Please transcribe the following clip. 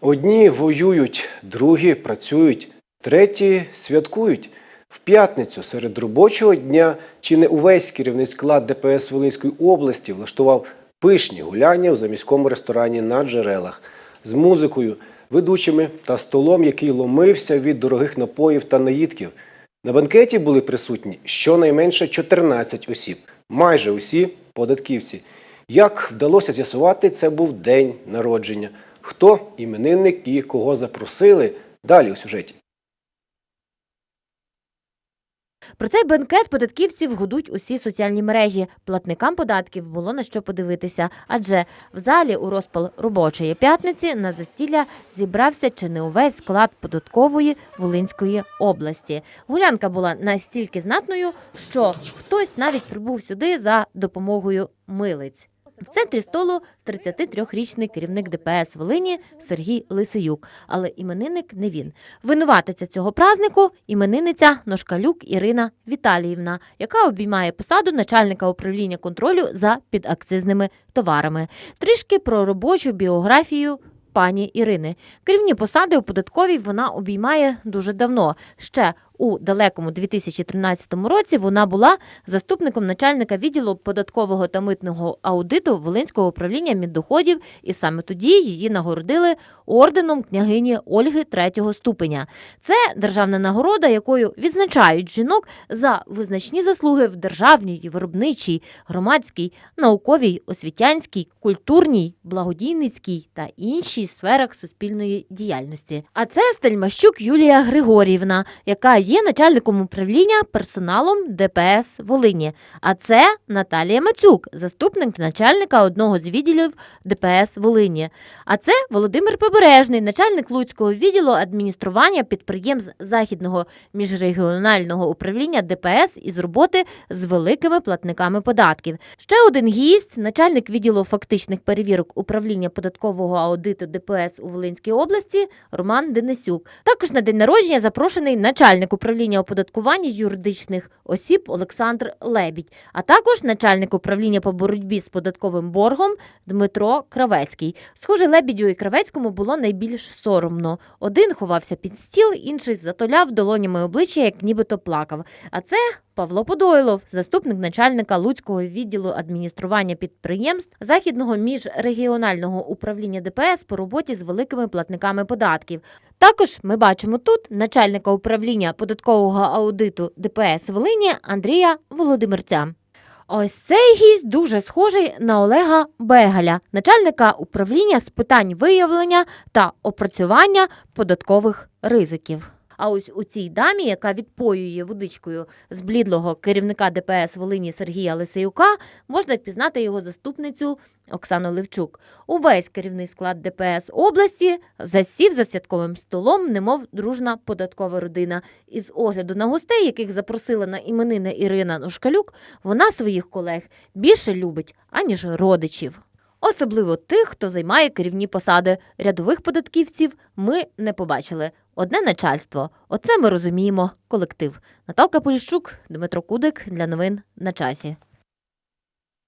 Одні воюють, другі працюють, треті святкують. В п'ятницю серед робочого дня чи не увесь керівний склад ДПС Волинської області влаштував пишні гуляння у заміському ресторані на джерелах з музикою, ведучими та столом, який ломився від дорогих напоїв та наїдків. На банкеті були присутні щонайменше 14 осіб, майже усі податківці. Як вдалося з'ясувати, це був день народження. Хто іменинник і кого запросили? Далі у сюжеті. Про цей бенкет податківців гудуть усі соціальні мережі. Платникам податків було на що подивитися, адже в залі у розпал робочої п'ятниці на застілля зібрався чи не увесь склад податкової Волинської області. Гулянка була настільки знатною, що хтось навіть прибув сюди за допомогою милиць. В центрі столу 33-річний керівник ДПС Волині Сергій Лисиюк, але іменинник не він. Винуватиця цього празнику іменинниця Ношкалюк Ірина Віталіївна, яка обіймає посаду начальника управління контролю за підакцизними товарами. Трішки про робочу біографію. Пані Ірини керівні посади у податковій вона обіймає дуже давно. Ще у далекому 2013 році вона була заступником начальника відділу податкового та митного аудиту Волинського управління міндоходів, і саме тоді її нагородили орденом княгині Ольги третього ступеня. Це державна нагорода, якою відзначають жінок за визначні заслуги в державній, виробничій, громадській, науковій, освітянській, культурній, благодійницькій та іншій сферах суспільної діяльності. А це Стельмащук Юлія Григорівна, яка є начальником управління персоналом ДПС Волині. А це Наталія Мацюк, заступник начальника одного з відділів ДПС Волині. А це Володимир Побережний, начальник Луцького відділу адміністрування підприємств західного міжрегіонального управління ДПС із роботи з великими платниками податків. Ще один гість, начальник відділу фактичних перевірок управління податкового аудиту ДПС у Волинській області Роман Денисюк. Також на день народження запрошений начальник управління оподаткування юридичних осіб Олександр Лебідь, а також начальник управління по боротьбі з податковим боргом Дмитро Кравецький. Схоже, Лебідю і Кравецькому було найбільш соромно. Один ховався під стіл, інший затоляв долонями обличчя, як нібито плакав. А це Павло Подойлов, заступник начальника Луцького відділу адміністрування підприємств Західного міжрегіонального управління ДПС по роботі з великими платниками податків. Також ми бачимо тут начальника управління податкового аудиту ДПС Волині Андрія Володимирця. Ось цей гість дуже схожий на Олега Бегаля, начальника управління з питань виявлення та опрацювання податкових ризиків. А ось у цій дамі, яка відпоює водичкою з блідлого керівника ДПС Волині Сергія Лисеюка, можна впізнати його заступницю Оксану Левчук. Увесь керівний склад ДПС області засів за святковим столом, немов дружна податкова родина. І з огляду на гостей, яких запросила на іменини Ірина Ношкалюк, вона своїх колег більше любить, аніж родичів. Особливо тих, хто займає керівні посади. Рядових податківців ми не побачили. Одне начальство. Оце ми розуміємо колектив. Наталка Поліщук, Дмитро Кудик для новин на часі.